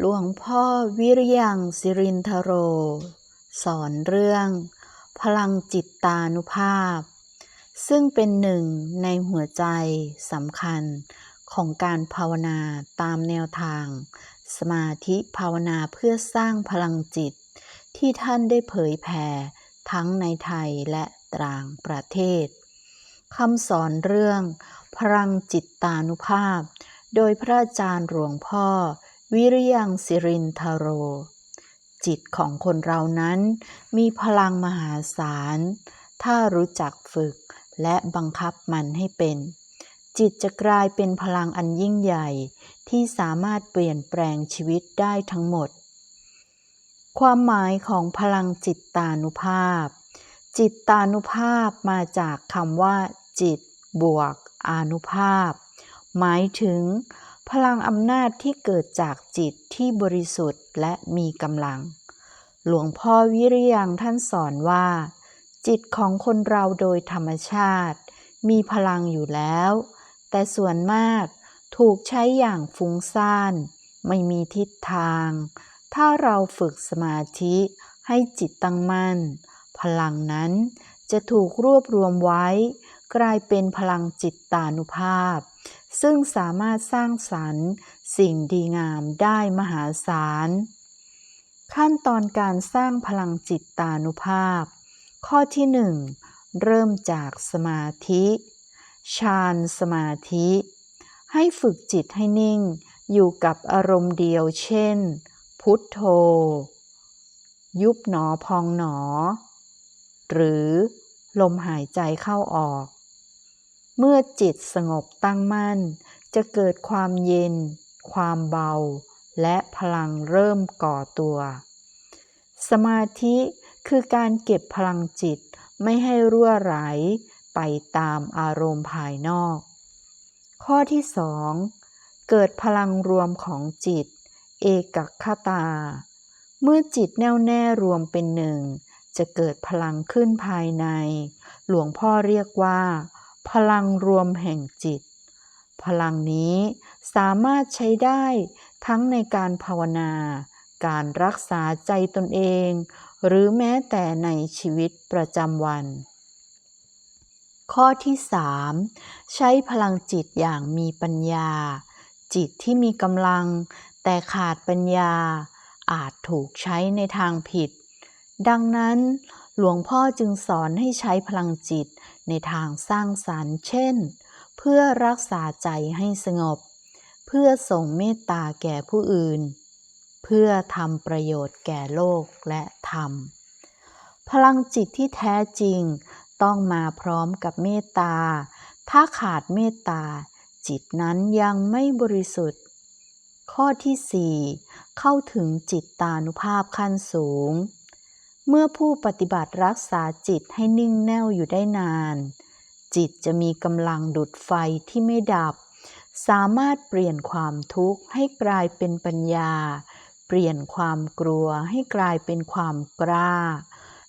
หลวงพ่อวิริยังสิรินทโร สอนเรื่อง พลังจิตตานุภาพ ซึ่งเป็นหนึ่งในหัวใจสำคัญของการภาวนาตามแนวทาง สมาธิภาวนาเพื่อสร้างพลังจิต ที่ท่านได้เผยแผ่ทั้งในไทยและต่างประเทศคำสอนเรื่อง พลังจิตตานุภาพ โดยพระอาจารย์หลวงพ่อ วิริยังสิรินทโร จิตของคนเรานั้น มีพลังมหาศาล ถ้ารู้จักฝึกและบังคับมันให้เป็น จิตจะกลายเป็นพลังอันยิ่งใหญ่ ที่สามารถเปลี่ยนแปลงชีวิตได้ทั้งหมด ความหมายของพลังจิตตานุภาพ จิตตานุภาพมาจากคำว่า จิต บวก อานุภาพ หมายถึง พลังอำนาจที่เกิดจากจิตที่บริสุทธิ์และมีกำลัง หลวงพ่อวิริยังท่านสอนว่า จิตของคนเราโดยธรรมชาติ มีพลังอยู่แล้ว แต่ส่วนมากถูกใช้อย่างฟุ้งซ่าน ไม่มีทิศทาง ถ้าเราฝึกสมาธิให้จิตตั้งมั่น พลังนั้นจะถูกรวบรวมไว้ กลายเป็นพลังจิตตานุภาพ ซึ่งสามารถสร้างสรรค์ สิ่งดีงามได้มหาศาล ขั้นตอนการสร้างพลังจิตตานุภาพ ข้อที่หนึ่งเริ่มจากสมาธิฌานสมาธิ ให้ฝึกจิตให้นิ่ง อยู่กับอารมณ์เดียวเช่น พุทโธ ยุบหนอพองหนอ หรือลมหายใจเข้าออก เมื่อจิตสงบตั้งมั่น จะเกิดความเย็น ความเบา และพลังเริ่มก่อตัว สมาธิคือการเก็บพลังจิตไม่ให้รั่วไหลไปตามอารมณ์ภายนอก ข้อที่สองเกิดพลังรวมของจิต เอกคตา เมื่อจิตแน่วแน่รวมเป็นหนึ่ง จะเกิดพลังขึ้นภายใน หลวงพ่อเรียกว่า พลังรวมแห่งจิต พลังนี้สามารถใช้ได้ทั้งในการภาวนา การรักษาใจตนเอง หรือแม้แต่ในชีวิตประจำวัน ข้อที่สามใช้พลังจิตอย่างมีปัญญา จิตที่มีกำลัง แต่ขาดปัญญา อาจถูกใช้ในทางผิด ดังนั้นหลวงพ่อจึงสอนให้ใช้พลังจิต ในทางสร้างสรรค์ เช่น เพื่อรักษาใจให้สงบ เพื่อส่งเมตตาแก่ผู้อื่น เพื่อทำประโยชน์แก่โลกและธรรม พลังจิตที่แท้จริงต้องมาพร้อมกับเมตตา ถ้าขาดเมตตา จิตนั้นยังไม่บริสุทธิ์ ข้อที่สี่เข้าถึงจิตตานุภาพขั้นสูง เมื่อผู้ปฏิบัติรักษาจิตให้นิ่งแน่วอยู่ได้นาน จิตจะมีกำลังดุดไฟที่ไม่ดับ สามารถเปลี่ยนความทุกข์ให้กลายเป็นปัญญา เปลี่ยนความกลัวให้กลายเป็นความกล้า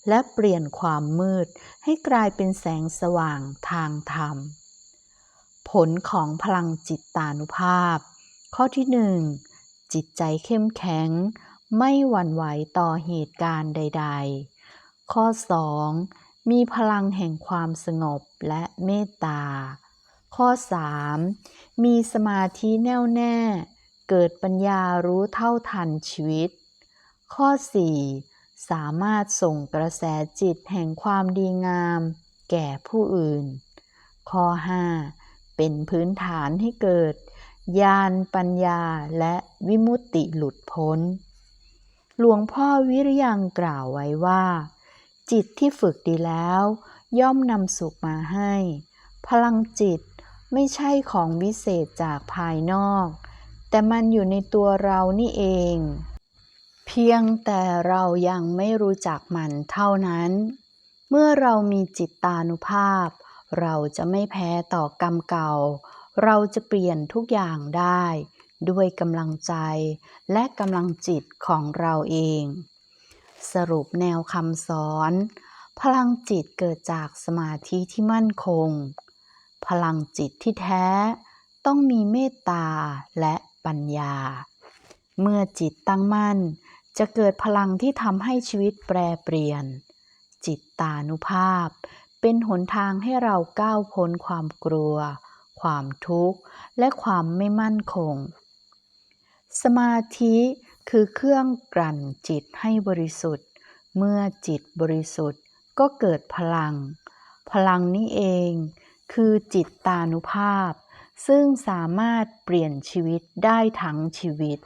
และเปลี่ยนความมืดให้กลายเป็นแสงสว่างทางธรรม ผลของพลังจิตตานุภาพ ข้อที่หนึ่งจิตใจเข้มแข็ง ไม่หวั่นไหวต่อเหตุการณ์ใด ๆ ข้อ 2. มีพลังแห่งความสงบและเมตตา ข้อ 3. มีสมาธิแน่วแน่ เกิดปัญญารู้เท่าทันชีวิต ข้อ 4. สามารถส่งกระแสจิตแห่งความดีงาม แก่ผู้อื่น ข้อ 5. เป็นพื้นฐานให้เกิดญาณปัญญาและวิมุตติหลุดพ้น หลวงพ่อวิริยังกล่าวไว้ว่า จิตที่ฝึกดีแล้ว ย่อมนำสุขมาให้ พลังจิตไม่ใช่ของวิเศษจากภายนอก แต่มันอยู่ในตัวเรานี่เอง เพียงแต่เรายังไม่รู้จักมันเท่านั้น เมื่อเรามีจิตตานุภาพ เราจะไม่แพ้ต่อกรรมเก่า เราจะเปลี่ยนทุกอย่างได้ ด้วยกำลังใจและกำลังจิตของเราเอง สรุปแนวคำสอน พลังจิตเกิดจากสมาธิที่มั่นคง พลังจิตที่แท้ต้องมีเมตตาและปัญญา เมื่อจิตตั้งมั่น จะเกิดพลังที่ทำให้ชีวิตแปรเปลี่ยน จิตตานุภาพ เป็นหนทางให้เราก้าวพ้นความกลัว ความทุกข์ และความไม่มั่นคง สมาธิคือเครื่องกลั่นจิตให้บริสุทธิ์ เมื่อจิตบริสุทธิ์ก็เกิดพลัง พลังนี้เองคือจิตตานุภาพ ซึ่งสามารถเปลี่ยนชีวิตได้ทั้งชีวิต